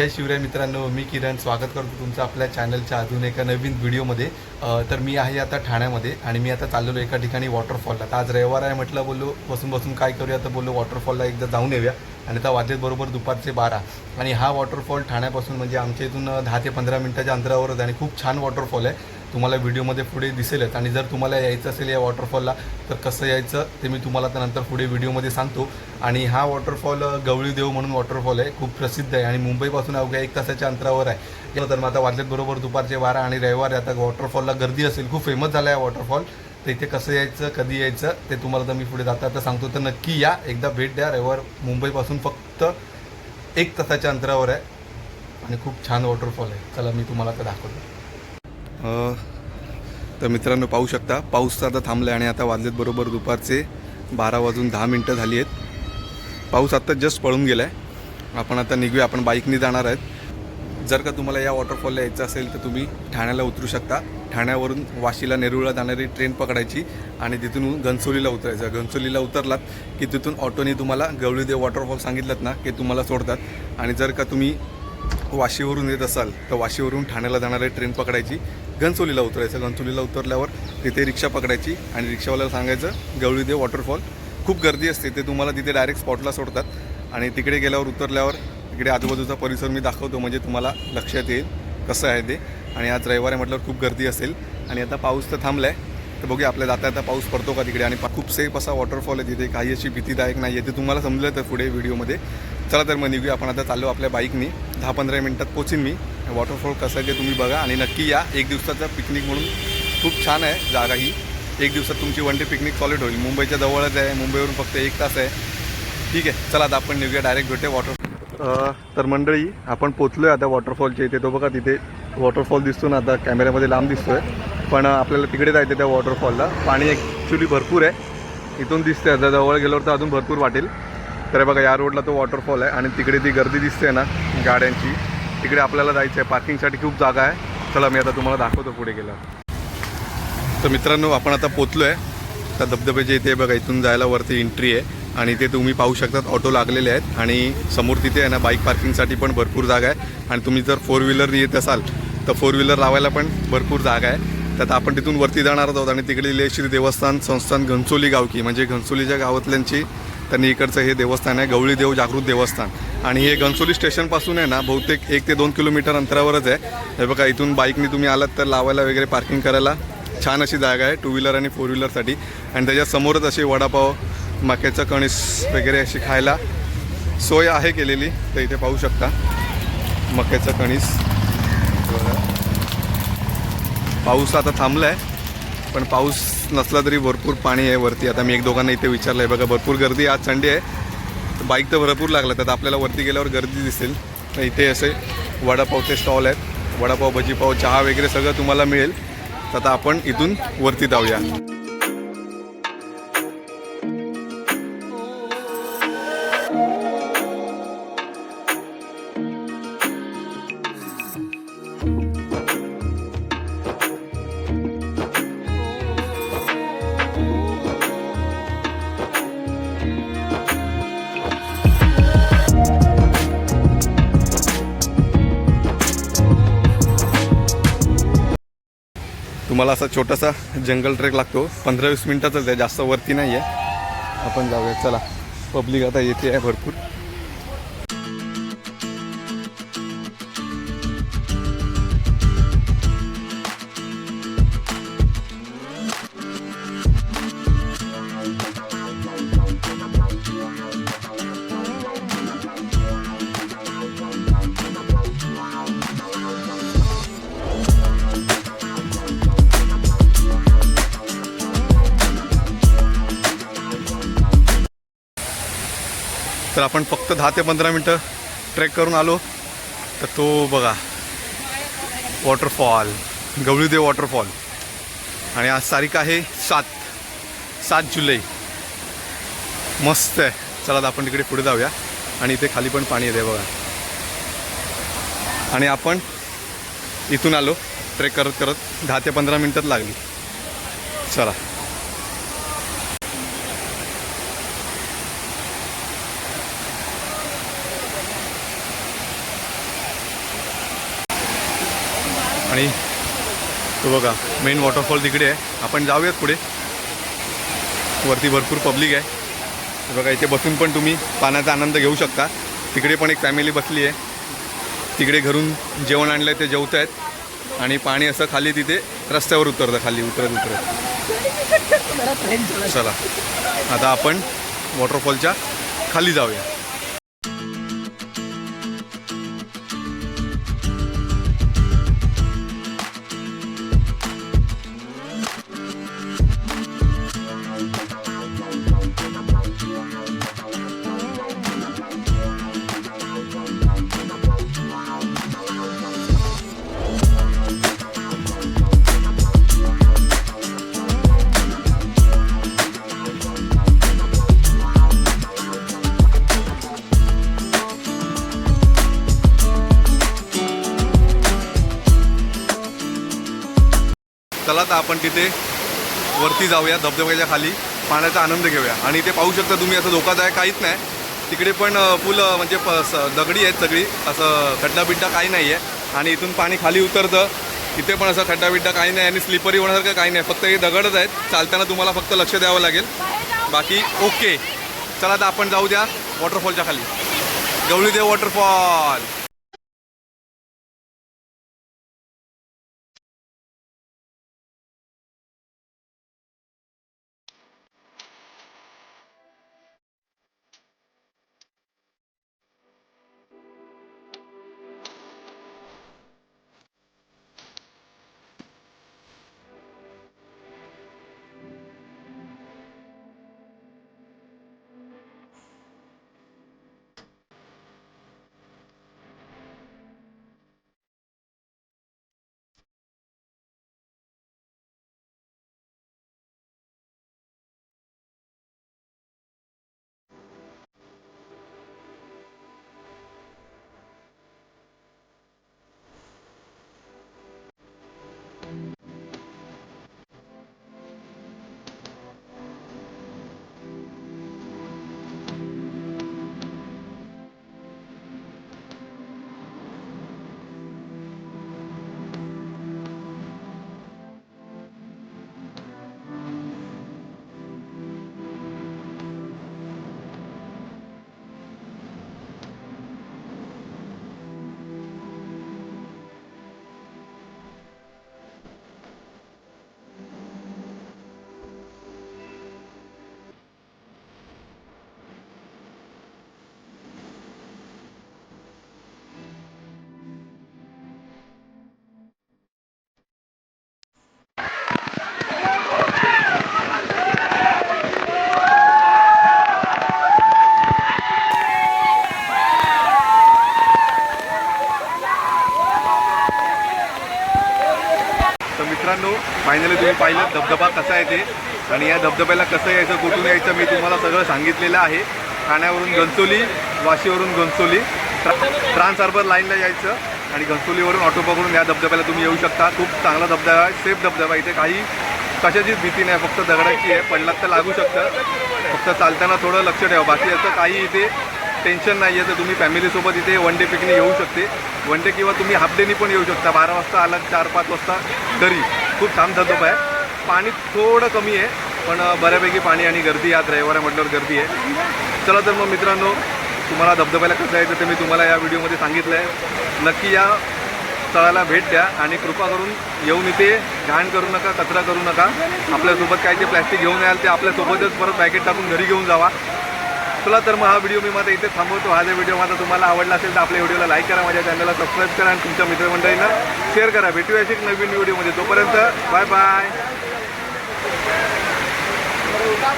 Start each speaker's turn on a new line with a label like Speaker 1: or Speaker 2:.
Speaker 1: जय शिवराय मित्रांनो मी किरण. स्वागत करतो तुमचं आपल्या चॅनलच्या अजून एका नवीन व्हिडिओमध्ये तर मी आहे आता ठाण्यामध्ये आणि मी आता चाललेलो एका ठिकाणी वॉटरफॉलला तर आज रविवार आहे म्हटलं बोललो बसून बसून काय करूया? तर बोललो वॉटरफॉलला एकदा जाऊन येऊया. आणि आता वाजलेत बरोबर दुपारचे बारा. आणि हा वॉटरफॉल ठाण्यापासून म्हणजे आमच्या इथून दहा ते पंधरा मिनटाच्या अंतरावरच आहे आणि खूप छान वॉटरफॉल आहे. तुम्हाला व्हिडिओमध्ये पुढे दिसेलच आणि जर तुम्हाला यायचं असेल या वॉटरफॉलला तर कसं यायचं ते मी तुम्हाला त्यानंतर पुढे व्हिडिओमध्ये सांगतो. आणि हा वॉटरफॉल गवळीदेव म्हणून वॉटरफॉल आहे. खूप प्रसिद्ध आहे. आणि मुंबईपासून अवघ्या एक तासाच्या अंतरावर आहे. तर मग आता वाजलेत बरोबर दुपारचे बारा आणि रविवार आता वॉटरफॉलला गर्दी असेल खूप फेमस झाला आहे वॉटरफॉल तर इथे कसं यायचं कधी यायचं ते तुम्हाला तर मी पुढे जाता आता सांगतो. तर नक्की या. एकदा भेट द्या. रविवार मुंबईपासून फक्त एक तासाच्या अंतरावर आहे. आणि खूप छान वॉटरफॉल आहे. चला मी तुम्हाला आता दाखवतो. तर मित्रांनो पाहू शकता पाऊस तर आता थांबला आहे आणि आता वाजलेत बरोबर दुपारचे बारा वाजून दहा मिनटं झाली आहेत. पाऊस आत्ता जस्ट पळून गेला आहे आपण आता निघूया आपण बाईकने जाणार आहेत. जर का तुम्हाला या वॉटरफॉलला यायचं असेल तर तुम्ही ठाण्याला उतरू शकता. ठाण्यावरून वाशीला नेरूळला जाणारी ट्रेन पकडायची आणि तिथून घनसोलीला उतरायचं. घनसोलीला उतरलात की तिथून ऑटोने तुम्हाला गवळीदेव वॉटरफॉल सांगितलात ना की तुम्हाला सोडतात. आणि जर का तुम्ही वाशीवरून येत असाल तर वाशीवरून ठाण्याला जाणारी ट्रेन पकडायची. घनसोलीला उतरायचं. घनसोलीला उतरल्यावर तिथे रिक्षा पकडायची आणि रिक्षावाल्याला सांगायचं गवळीदेव वॉटरफॉल खूप गर्दी असते. ते तुम्हाला तिथे डायरेक्ट स्पॉटला सोडतात. आणि तिकडे गेल्यावर उतरल्यावर तिकडे आजूबाजूचा परिसर मी दाखवतो. म्हणजे तुम्हाला लक्षात येईल कसं आहे ते. आणि आज रविवार आहे म्हटल्यावर खूप गर्दी असेल. आणि आता पाऊस तर थांबला आहे तर बघूया आपल्या जाता आता पाऊस पडतो का तिकडे? आणि खूप सेफ असा वॉटरफॉल आहे तिथे. काही अशी भीतीदायक नाही आहे. ते तुम्हाला समजलं तर पुढे व्हिडिओमध्ये चला तर मग निघूया. आपण आता चाललो आपल्या बाईकनी दहा पंधरा मिनटात पोचीन मी. वॉटरफॉल कसं आहे ते तुम्ही बघा आणि नक्की या. एक दिवसाचा पिकनिक म्हणून खूप छान आहे जागा ही एक दिवसात तुमची वन डे पिकनिक सॉलिड होईल. मुंबईच्या जवळच आहे. मुंबईवरून फक्त एक तास आहे. ठीक आहे. चला आता आपण निघूया. डायरेक्ट भेटूया वॉटर तर मंडळी आपण पोचलो आहे आता वॉटरफॉलच्या इथे. तो बघा तिथे वॉटरफॉल दिसतो ना आता कॅमेऱ्यामध्ये लांब दिसतोय. पण आपल्याला तिकडे जायचं त्या वॉटरफॉलला पाणी ॲक्च्युली भरपूर आहे. इथून दिसते आता जवळ गेल्यावर तर अजून भरपूर वाटेल. तर बघा या रोडला तो वॉटरफॉल आहे. आणि तिकडे ती गर्दी दिसते ना गाड्यांची. तिकडे आपल्याला जायचं आहे पार्किंगसाठी खूप जागा आहे. चला मी आता तुम्हाला दाखवतो पुढे गेला तर मित्रांनो आपण आता पोचलो आहे त्या धबधब्याच्या इथे बघा इथून जायला वरती एंट्री आहे. आणि ते तुम्ही पाहू शकतात ऑटो लागलेले आहेत. आणि समोर तिथे आहे ना बाईक पार्किंगसाठी पण भरपूर जागा आहे. आणि तुम्ही जर फोर व्हीलर येत असाल तर फोर व्हीलर लावायला पण भरपूर जागा आहे. त्यात आपण तिथून वरती जाणार आहोत आणि तिकडे लेश्री देवस्थान संस्थान घनसोली गावकी म्हणजे घनसोलीच्या गावातल्यांची त्यांनी इकडचं हे देवस्थान आहे गवळी देव जागृत देवस्थान. आणि हे घनसोली स्टेशनपासून आहे ना बहुतेक एक ते दोन किलोमीटर अंतरावरच आहे. हे बघा इथून बाईकने तुम्ही आलात तर लावायला वगैरे पार्किंग करायला छान अशी जागा आहे टू व्हीलर आणि फोर व्हीलरसाठी आणि त्याच्यासमोरच असे वडापाव मक्याचं कणीस वगैरे अशी खायला सोय आहे केलेली. तर इथे पाहू शकता मक्याचं कणीस. पाऊस आता थांबला आहे पण पाऊस नसला तरी भरपूर पाणी आहे वरती. आता मी एक दोघांना इथे विचारलं आहे बघा भरपूर गर्दी आज संडे आहे. बाईक तर भरपूर लागला तर आपल्याला वरती गेल्यावर गर्दी दिसेल. तर इथे असे वडापावचे स्टॉल आहेत. वडापाव भजीपाव चहा वगैरे सगळं तुम्हाला मिळेल. तर आता आपण इथून वरती जाऊया. तुम्हाला असा छोटासा जंगल ट्रेक लागतो. पंधरा वीस मिनिटाचाच आहे जास्त वरती नाही आहे आपण जाऊया. चला पब्लिक आता येते आहे भरपूर. तर आपण फक्त दहा ते पंधरा मिनटं ट्रेक करून आलो. तर तो बघा वॉटरफॉल गवळीदेव वॉटरफॉल आणि आज तारीख आहे सात सात जुलै. मस्त आहे. चला आपण तिकडे पुढे जाऊया. आणि इथे खाली पण पाणी येते बघा. आणि आपण इथून आलो. ट्रेक करत करत दहा ते पंधरा मिनटात लागली. चला. आणि तो बघा मेन वॉटरफॉल तिकडे आहे. आपण जाऊयात पुढे. वरती भरपूर पब्लिक आहे. बघा इथे बसून पण तुम्ही पाण्याचा आनंद घेऊ शकता. तिकडे पण एक फॅमिली बसली आहे. तिकडे घरून जेवण आणलं आहे ते जेवत आहेत. आणि पाणी असं खाली तिथे रस्त्यावर उतरतं खाली उतरत उतरत. चला. आता आपण वॉटरफॉलच्या खाली जाऊया. चला तर आपण तिथे वरती जाऊया धबधब्याच्या खाली. पाण्याचा आनंद घेऊया. आणि ते पाहू शकता तुम्ही असं धोकादायक काहीच नाही. तिकडे पण फुल म्हणजे प स- दगडी आहेत सगळी. असं खड्डा बिड्डा काही नाही आहे आणि इथून पाणी खाली उतरतं. इथे पण असं खड्डा बिड्डा काही नाही आणि स्लिपरी होण्यासारखं काही नाही. फक्त हे दगडच आहेत. चालताना तुम्हाला फक्त लक्ष द्यावं लागेल. बाकी ओके. चला तर आपण जाऊ द्या वॉटरफॉलच्या खाली. गवळीदेव वॉटरफॉल. फायनली तुम्ही पाहिलं धबधबा कसा आहे ते. आणि या धबधब्याला कसं यायचं कुठून यायचं मी तुम्हाला सगळं सांगितलेलं आहे. ठाण्यावरून घनसोली वाशीवरून घनसोली ट्रान्स हार्बर लाईनला यायचं. आणि घनसोलीवरून ऑटो पकडून या धबधब्याला तुम्ही येऊ शकता. खूप चांगला धबधबा आहे सेफ धबधबा इथे काही कशाचीच भीती नाही फक्त दगडाची आहे. पडलात तर लागू शकतं. फक्त चालताना थोडं लक्ष ठेवा. बाकी असं काही इथे टेन्शन नाही आहे. तर तुम्ही फॅमिलीसोबत इथे वन डे पिकनिक येऊ शकते. वन डे किंवा तुम्ही हाफ डेनी पण येऊ शकता. बारा वाजता आलात चार पाच वाजता तरी. खूप छान धबधबा आहे. पाणी थोडं कमी आहे पण बऱ्यापैकी पाणी आणि गर्दी आज रविवार म्हटल्यावर गर्दी आहे. चला तर मग मित्रांनो तुम्हाला धबधब्याला कसं यायचं ते मी तुम्हाला या व्हिडिओमध्ये सांगितलं आहे नक्की या स्थळाला भेट द्या आणि कृपा करून येऊन इथे घाण करू नका कचरा करू नका. आपल्यासोबत काय ते प्लॅस्टिक घेऊन याल ते आपल्यासोबतच परत पॅकेट टाकून घरी घेऊन जावा. चला तर मग हा व्हिडिओ मी माझा इथे थांबवतो. हा जर व्हिडिओ माझा तुम्हाला आवडला असेल तर आपल्या व्हिडिओला लाईक करा माझ्या चॅनलला सबस्क्राईब करा आणि तुमच्या मित्रमंडळींना शेअर करा. भेटूया अशी एक नवीन व्हिडिओमध्ये तोपर्यंत बाय बाय